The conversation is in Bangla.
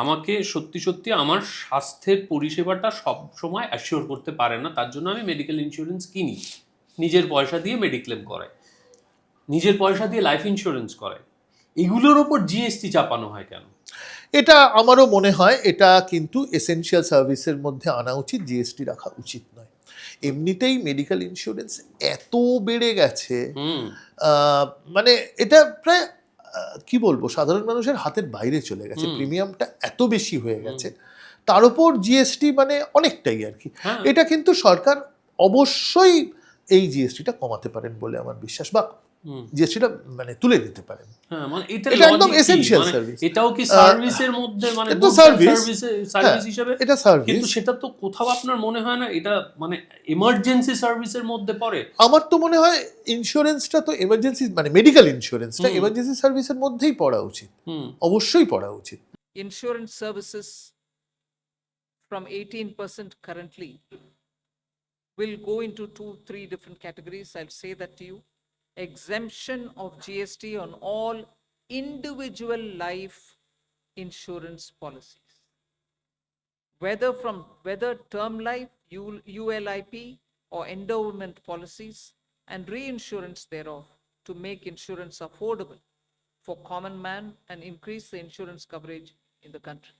আমাকে সত্যি সত্যি আমার স্বাস্থ্যের পরিষেবাটা সব সময় অ্যাসিওর করতে পারে না তার জন্য আমি মেডিকেল ইন্স্যুরেন্স কিনি। নিজের পয়সা দিয়ে মেডিক্লেম করাই। নিজের পয়সা দিয়ে লাইফ ইন্স্যুরেন্স করাই। এগুলোর ওপর জিএসটি চাপানো হয় কেন? এটা আমারও মনে হয় এটা কিন্তু এসেনশিয়াল সার্ভিসের মধ্যে আনা উচিত জিএসটি রাখা উচিত নয়। এমনিতেই মেডিকেল ইন্স্যুরেন্স এত বেড়ে গেছে মানে এটা প্রায় কি বলব সাধারণ মানুষের হাতের বাইরে চলে গেছে প্রিমিয়ামটা এত বেশি হয়ে গেছে তার উপর জিএসটি মানে অনেকটাই আর কি। হ্যাঁ। এটা কিন্তু সরকার অবশ্যই এই জিএসটিটা কমাতে পারেন বলে আমার বিশ্বাস বা জিএসটিটা মানে তুলে নিতে পারেন। হ্যাঁ মানে এটা এটা একদম logic কি? essential মানে service. এটাও কি সার্ভিসের মধ্যে মানে এটা তো সার্ভিস হিসেবে? এটা সার্ভিস কিন্তু সেটা তো কোথাও আপনার মনে হয় না এটা মানে এমার্জেন্সি সার্ভিসের মধ্যে পড়ে। আমার তো মনে হয় ইন্স্যুরেন্সটা তো এমার্জেন্সি মানে মেডিকেল ইন্স্যুরেন্সটা এমার্জেন্সি সার্ভিসের মধ্যেই পড়া উচিত। অবশ্যই পড়া উচিত। Insurance services from 18% currently will go into two, three different categories. I'll say that to you. Exemption of GST on all individual life insurance policies. Whether from, whether term life, ULIP or endowment policies and reinsurance thereof to make insurance affordable for common man and increase the insurance coverage in the country.